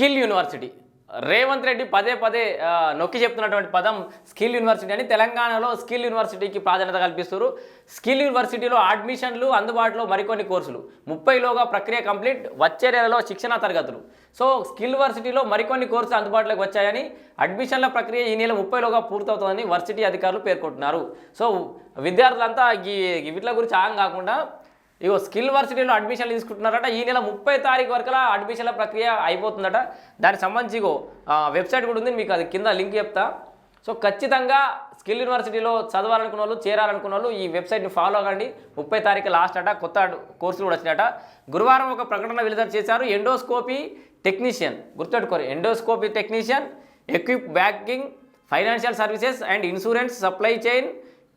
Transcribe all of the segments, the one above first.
Skill university. Revanth Reddy పదే పదే నొక్కి చెప్తున్నటువంటి పదం స్కిల్ యూనివర్సిటీ అని తెలంగాణలో స్కిల్ యూనివర్సిటీకి ప్రాధాన్యత కల్పిస్తారు స్కిల్ యూనివర్సిటీలో అడ్మిషన్లు అందుబాటులో మరికొన్ని కోర్సులు. ముప్పైలోగా ప్రక్రియ కంప్లీట్ వచ్చే నెలలో శిక్షణా తరగతులు. సో స్కిల్ యూనివర్సిటీలో మరికొన్ని కోర్సులు అందుబాటులోకి వచ్చాయని అడ్మిషన్ల ప్రక్రియ ఈ నెల ముప్పైలోగా పూర్తవుతుందని వర్సిటీ అధికారులు పేర్కొంటున్నారు. సో విద్యార్థులంతా ఈ ఈ వీటిల గురించి ఆగం కాకుండా ఇగో స్కిల్ వర్సిటీలో అడ్మిషన్లు తీసుకుంటున్నారట. ఈ నెల ముప్పై తారీఖు వరకు అడ్మిషన్ల ప్రక్రియ అయిపోతుందట. దానికి సంబంధించి ఇగో వెబ్సైట్ కూడా ఉంది. మీకు అది కింద లింక్ చెప్తా. సో ఖచ్చితంగా స్కిల్ యూనివర్సిటీలో చదవాలనుకున్న వాళ్ళు చేరాలనుకున్న వాళ్ళు ఈ వెబ్సైట్ని ఫాలో అవ్వండి. ముప్పై తారీఖు లాస్ట్ అట కొత్త కోర్సులు కూడా వచ్చినట గురువారం ఒక ప్రకటన విడుదల చేశారు. Endoscopy technician గుర్తుపెట్టుకోరు. Endoscopy technician equip banking financial services and insurance supply chain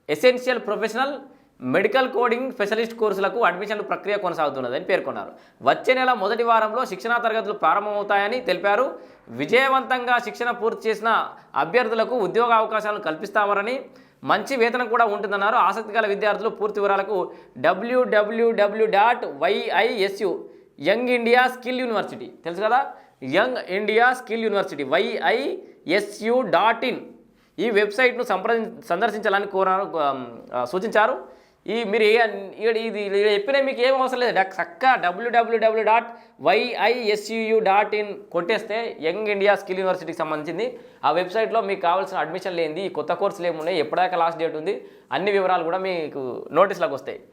essential professional medical coding specialist కోర్సులకు అడ్మిషన్లు ప్రక్రియ కొనసాగుతున్నదని పేర్కొన్నారు. వచ్చే నెల మొదటి వారంలో శిక్షణా తరగతులు ప్రారంభమవుతాయని తెలిపారు. విజయవంతంగా శిక్షణ పూర్తి చేసిన అభ్యర్థులకు ఉద్యోగ అవకాశాలను కల్పిస్తామని మంచి వేతనం కూడా ఉంటుందన్నారు. ఆసక్తి గల విద్యార్థులు పూర్తి వివరాలకు డబ్ల్యూడబ్ల్యూడబ్ల్యూ dot YISU young India skill university తెలుసు కదా? Young India skill university YISU dot in ఈ వెబ్సైట్ను సంప్రదించ సందర్శించాలని కోరారు సూచించారు. ఈ మీరు ఇక్కడ ఇది ఇక్కడ చెప్పిన మీకు ఏం అవసరం లేదు. చక్క డబ్ల్యూడబ్ల్యూడబ్ల్యూ డాట్ వైఐఎస్యుయు డాట్ ఇన్ కొట్టేస్తే యంగ్ ఇండియా స్కిల్ యూనివర్సిటీకి సంబంధించింది. ఆ వెబ్సైట్లో మీకు కావాల్సిన అడ్మిషన్లు ఏంది ఈ కొత్త కోర్సులు ఏమున్నాయి ఎప్పటిదాకా లాస్ట్ డేట్ ఉంది అన్ని వివరాలు కూడా మీకు నోటీసులకు వస్తాయి.